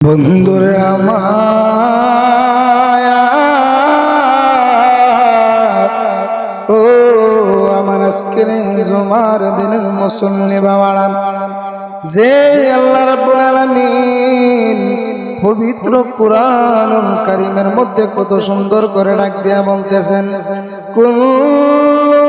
বন্ধুরে আমার ও আমার আজকের জমার দিনের মুসল্লি বাবারা, যে আল্লাহ রাব্বুল আলামিন পবিত্র কোরআন কারিমের মধ্যে কত সুন্দর করে ডাক দিয়া বলতেছেন, কুল্লু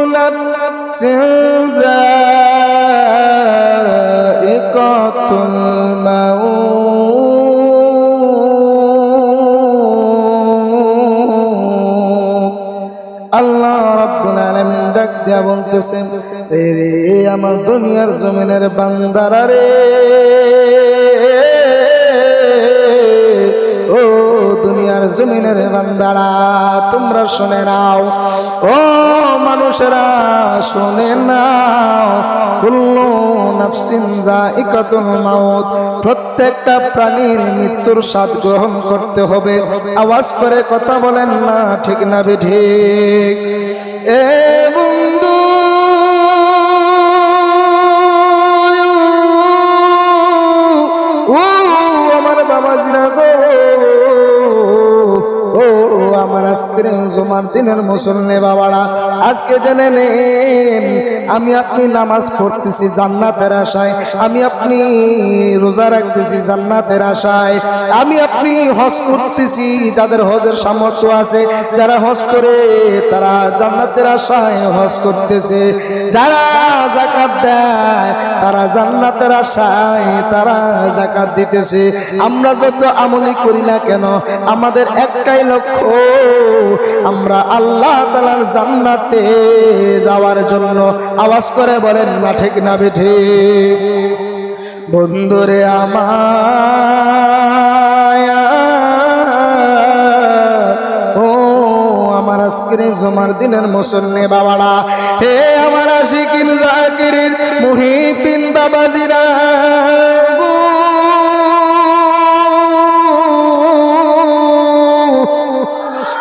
আল্লাহ রব্বুল আলামিন ডাক দিয়া বলতেছেন রে আমার দুনিয়ার জমিনের বান্দারা রে। জমিনের বান্দারা, তোমরা শুনে নাও। ও মানুষেরা, শুনে নাও। কুল্লু নাফসিন যায়িকাতুল মাউত, প্রত্যেকটা প্রাণীর মৃত্যুর স্বাদ গ্রহণ করতে হবে। আওয়াজ করে কথা বলেন না, ঠিক না ঠিক? এ আমার আজকের জমার দিনের মুসল্লি বাবারা, আজকে জেনে নেন, আমি আপনি নামাজ পড়তেছি জান্নাতের আশায়, আমি আপনি রোজা রাখতেছি জান্নাতের আশায়, আমি আপনি হজ করতেছি যাদের হজের সামর্থ্য আছে, যারা হজ করে তারা জান্নাতের আশায় হজ করতেছে, যারা জাকাত দেয় তারা জান্নাতের আশায় তারা জাকাত দিতেছে, আমরা যত আমলি করি না কেন, আমাদের একটাই লক্ষ্য আমরা আল্লাহ তালার জান্নাতে যাওয়ার জন্য আওয়াজ করে বলেন, না, ঠিক না, বেঠে। বন্ধুরে আমার ও আমার আজকের জমার দিনের মুসল্লি বাবারা, হে আমার আশিকিন জাকিরিন, মুহিবিন বাবাজিরা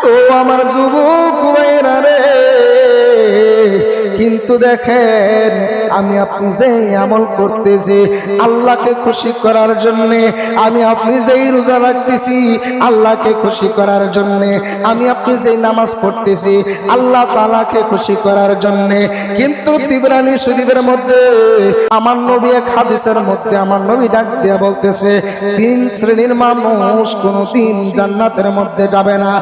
ও আমার যুবক কিন্তু দেখেন, আমি আপনি যে আমল করতেছি, আল্লাহকে খুশি করার জন্য, আমি আপনি যেই রোজা রাখতেছি, আল্লাহকে খুশি করার জন্য, আমি আপনি যেই নামাজ পড়তেছি, আল্লাহ তালাকে খুশি করার জন্য। কিন্তু তিবরানি শরীফের মধ্যে, আমার নবী এক হাদিসের মধ্যে আমার নবী ডাক দিয়া বলতেছে, তিন শ্রেণির মানুষ কোনোদিন জান্নাতের মধ্যে যাবে না।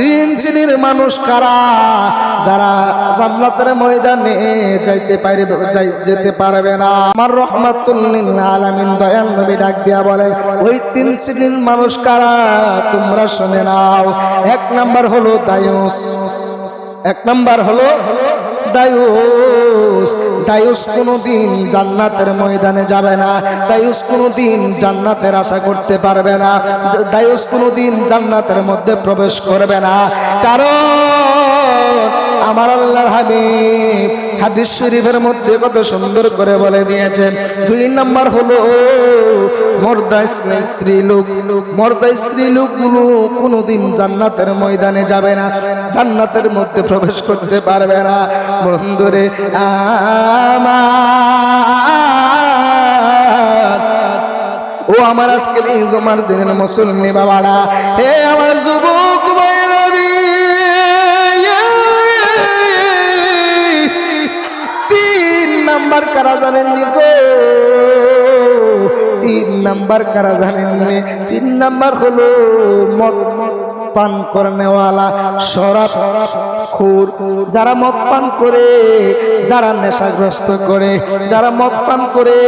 তিন শ্রেণির মানুষ কারা? যারা জান্নাতের ময়দানে যাইতে পারবে যেতে পারবে না। আমার রহমাতুল্লিল আলামিন দয়াল নবী ডাক দিয়া বলে, ওই তিন শ্রেণির মানুষ কারা? তোমরা শুনে নাও। এক নাম্বার হলো দায়ুস। এক নাম্বার হলো দায়ুস। দায়ুস কোনোদিন জান্নাতের ময়দানে যাবে না। দায়ুস কোনোদিন জান্নাতের আশা করতে পারবে না। দায়ুস কোনোদিন জান্নাতের মধ্যে প্রবেশ করবে না। কারণ আমার আল্লাহর হাবিব। হাদিস শরীফের মধ্যে কত সুন্দর করে বলে দিয়েছেন। দুই নাম্বার হলো, মর্দা স্ত্রী লোক। মর্দা স্ত্রী লোক লোকগুলো কোনোদিন জান্নাতের ময়দানে যাবে না। জান্নাতের মধ্যে প্রবেশ করতে পারবে না। বন্ধুরে ও আমার আজকে জমার দিনের মুসলমান বাবারা, হে আমার নাম্বার কারা জানেননি গো? তিন নাম্বার কারা জানেন তিন নাম্বার হলো মদ। পান করনেওয়ালা শরাব খুর, যারা মদ পান করে, যারা নেশাগ্রস্ত করে, যারা মদ পান করে,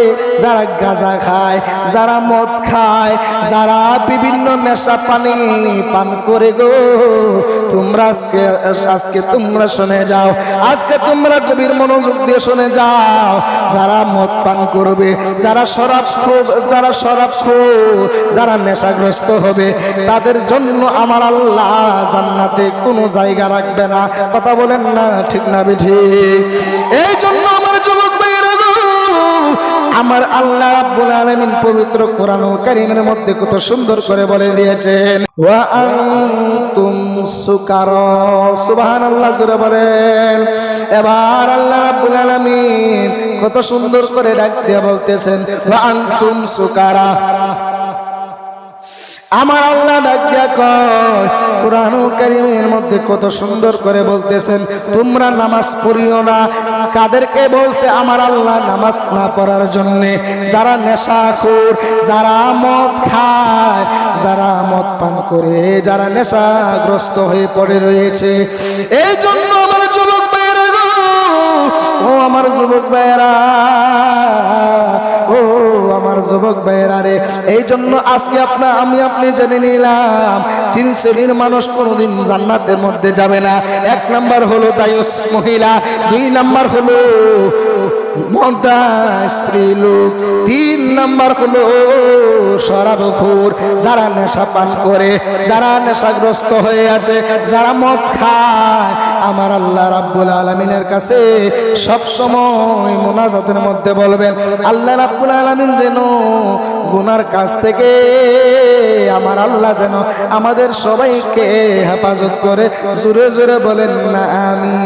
যারা গাঁজা খায়, যারা মদ খায়, যারা বিভিন্ন নেশা পানি পান করে গো। তোমরা আজকে আজকে তোমরা শুনে যাও, আজকে তোমরা গভীর মনোযোগ দিয়ে শুনে যাও। যারা মদ পান করবে, যারা শরাব যারা শরাব যারা নেশাগ্রস্ত হবে, তাদের জন্য আমার আল্লাহ জান্নাতে কোনো জায়গা রাখবে না। কথা বলেন না, ঠিক না বেঠি এই জন্য আমার যুবক আমার আল্লাহ রাব্বুল আলামিন পবিত্র কোরআনুল কারীমের মধ্যে কত সুন্দর করে বলে দিয়েছেন, ওয়া আনতুম সুবহানাল্লাহ, জোরে বলেন। এবার আল্লাহ রাব্বুল আলামিন কত সুন্দর করে ডাক দিয়ে বলতেছেন, ওয়া আনতুম সুকারা। আমার কয় মধ্যে কত সুন্দর করে বলতেছেন, তোমরা নামাজ পড়িও না। কাদেরকে বলছে, আমার আল্লাহ নামাজ না পড়ার জন্য যারা নেশাখোর, যারা মদ খায়, যারা মদ পান করে, যারা নেশাগ্রস্ত হয়ে পড়ে রয়েছে। এই জন্য আমার যুবক ভাইয়েরা ও আমার যুবক ভাইয়েরা যুবক ভাইয়েরা এই জন্য আজকে আপনার আমি আপনি জেনে নিলাম, তিন শ্রেণির মানুষ কোনোদিন জান্নাতের মধ্যে যাবে না। এক নাম্বার হলো তাই মহিলা, দুই নাম্বার হলো মদা স্ত্রী লোক তিন নাম্বার হলো শরাবখোর যারা নেশা পান করে, যারা নেশাগ্রস্ত হয়ে আছে, যারা মদ খায়। আমার আল্লাহ রাব্বুল আলমিনের কাছে সব সময় মোনাজাতের মধ্যে বলবেন, আল্লাহ রাব্বুল আলমিন যেন গুনার কাছ থেকে আমার আল্লাহ যেন আমাদের সবাইকে হেফাজত করে। জোরে জোরে বলেন না আমি